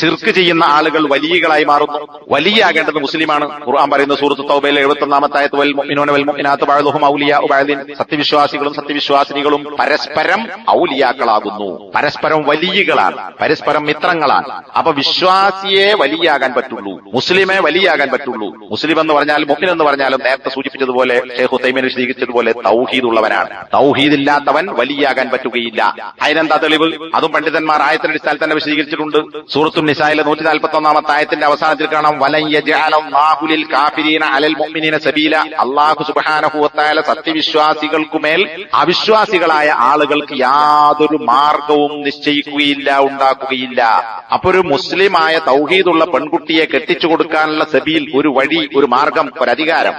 ഷിർക്ക് ചെയ്യുന്ന ആളുകൾ വലിയകളായി മാറുന്നു. വലിയാകേണ്ടത് മുസ്ലിമാണ്. ഖുർആൻ പറയുന്ന സുഹൃത്ത് തൗബയിലെ എഴുപത്തി ഒന്നാമത്തായത് വൽ മുഅ്മിനൂന വൽ മുഅ്മിനാത്ത് സത്യവിശ്വാസികളും സത്യവിശ്വാസിനികളും പരസ്പരം ഔലിയാക്കളാകുന്നു. പരസ്പരം വലിയകളാണ്. പരസ്പരം മിത്രങ്ങളാണ്. അപ്പൊ വിശ്വാസിയെ വലിയാകാൻ പറ്റുള്ളൂ. മുസ്ലിമെ വലിയാകാൻ പറ്റുള്ളൂ. മുസ്ലിം എന്ന് പറഞ്ഞാൽ മുഅ്മിൻ എന്ന് പറഞ്ഞാലും നേരത്തെ സൂചിപ്പിച്ചതുപോലെ ഷേഖു ഹുസൈമിൻ വിശദീകരിച്ചതുപോലെ തൗഹീദ് ഉള്ളവനാണ് തൗഹീദ് ഇല്ലാത്തവൻ വലിയാകാൻ പറ്റുകയില്ല. അതിനെന്താ തെളിവ്? അതും പണ്ഡിതന്മാർ ആയത്തിന്റെ അടിസ്ഥാനത്തിൽ തന്നെ വിശദീകരിച്ചിട്ടുണ്ട്. സൂറത്തു നിസായിലെ നൂറ്റി നാൽപ്പത്തി ഒന്നാമത്തെ ആയത്തിന്റെ അവസാനത്തിൽ കാണാം വലയ്യജാലിൽ കാഫിരീന അലൽ മുഅ്മിനീന സബീല. അള്ളാഹു സുബ്ഹാനഹുവത്തായ സത്യവിശ്വാസികൾക്കുമേൽ അവിശ്വാസികളായ ആളുകൾക്ക് യാതൊരു മാർഗവും നിശ്ചയിക്കുകയില്ല ഉണ്ടാക്കുകയില്ല. അപ്പൊ ഒരു മുസ്ലിമായ തൗഹീദുള്ള പെൺകുട്ടിയെ കെട്ടിച്ചു കൊടുക്കാനുള്ള സബീൽ ഒരു വഴി ഒരു മാർഗം ഒരു അധികാരം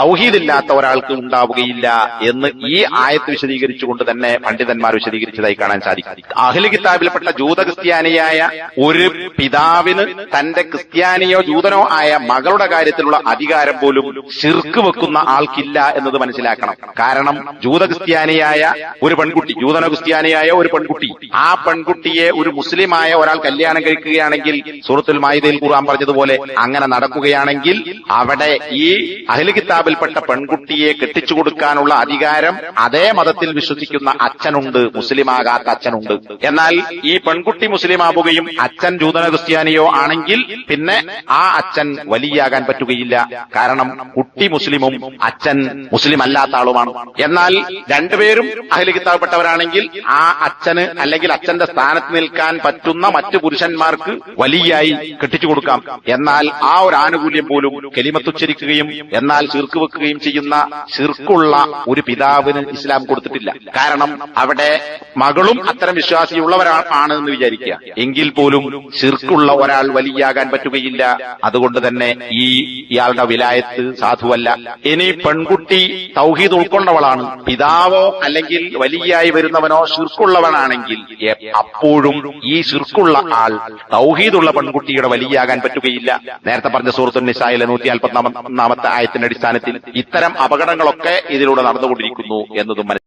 തൗഹീദില്ലാത്ത ഒരാൾക്ക് ഉണ്ടാവുകയില്ല എന്ന് ഈ ആയത്ത് വിശദീകരിച്ചുകൊണ്ട് തന്നെ പണ്ഡിതന്മാർ വിശദീകരിച്ചതായി കാണാൻ സാധിക്കും. അഹ്ലി കിതാബിൽപ്പെട്ട ജൂത ക്രിസ്ത്യാനിയായ ഒരു പിതാവിന് തന്റെ ക്രിസ്ത്യാനിയോ ജൂതനോ ആയ മകളുടെ കാര്യത്തിലുള്ള അധികാരം പോലും ശിർക്ക് വെക്കുന്ന ആൾക്കില്ല എന്നത് മനസ്സിലാക്കണം. കാരണം ജൂത ക്രിസ്ത്യാനിയായ ഒരു പെൺകുട്ടി ജൂതനോ ക്രിസ്ത്യാനിയായ ഒരു പെൺകുട്ടി ആ പെൺകുട്ടിയെ ഒരു മുസ്ലിമായ ഒരാൾ കല്യാണം കഴിക്കുകയാണെങ്കിൽ സൂറത്തുൽ മായുദയിൽ ഖുർആൻ പറഞ്ഞതുപോലെ അങ്ങനെ നടക്കുകയാണെങ്കിൽ അവിടെ ഈ അഹ്ലി കിതാബിൽപ്പെട്ട പെൺകുട്ടിയെ കെട്ടിച്ചു കൊടുക്കാനുള്ള അധികാരം അതേ മതത്തിൽ വിശ്വസിക്കുന്ന അച്ഛനുണ്ട് മുസ്ലിമാകാത്ത അച്ഛനുണ്ട്. എന്നാൽ ഈ പെൺകുട്ടി മുസ്ലിമാവുകയും അച്ഛൻ ജൂതന ക്രിസ്ത്യാനിയോ ആണെങ്കിൽ പിന്നെ ആ അച്ഛൻ വലിയാകാൻ പറ്റുകയില്ല. കാരണം കുട്ടി മുസ്ലിമും അച്ഛൻ മുസ്ലിം അല്ലാത്ത ആളുമാണ് എന്നാൽ രണ്ടുപേരും അഹ്ലി കിതാബിൽപ്പെട്ടവരാണെങ്കിൽ ആ അച്ഛന് അല്ലെങ്കിൽ അച്ഛന്റെ സ്ഥാനത്ത് നിൽക്കാൻ പറ്റുന്ന മറ്റു പുരുഷന്മാർക്ക് വലിയായി കെട്ടിച്ചു കൊടുക്കാം. എന്നാൽ ആ ഒരു ആനുകൂല്യം പോലും കെലിമത്തുച്ചരിക്കുകയും എന്നാൽ ചീർക്ക് വെക്കുകയും ചെയ്യുന്ന ചീർക്കുള്ള ഒരു പിതാവിന് ഇസ്ലാം കൊടുത്തിട്ടില്ല. കാരണം അവിടെ മകളും അത്തരം വിശ്വാസിയുള്ളവരാണ് എന്ന് വിചാരിക്കുക. എങ്കിൽ പോലും ചീർക്കുള്ള ഒരാൾ വലിയാകാൻ പറ്റുകയില്ല. അതുകൊണ്ട് തന്നെ ഈ ഇയാളുടെ വിലായത്ത് സാധുവല്ല. ഇനി പെൺകുട്ടി തൗഹീദ് ഉൾക്കൊണ്ടവളാണ്. പിതാവോ അല്ലെങ്കിൽ വലിയായി വരുന്നവനോ ശിർക്കുള്ളവനാണെങ്കിൽ അപ്പോഴും ഈ ശിർക്കുള്ള ആൾ തൗഹീദുള്ള പെൺകുട്ടിയുടെ വലിയാകാൻ പറ്റുകയില്ല. നേരത്തെ പറഞ്ഞ സുഹൃത്തു നിസായിലെ നൂറ്റി നാൽപ്പത്തി ഒന്നാമത്തെ ആയത്തിന്റെ അടിസ്ഥാനത്തിൽ ഇത്തരം അപകടങ്ങളൊക്കെ ഇതിലൂടെ നടന്നുകൊണ്ടിരിക്കുന്നു എന്നതും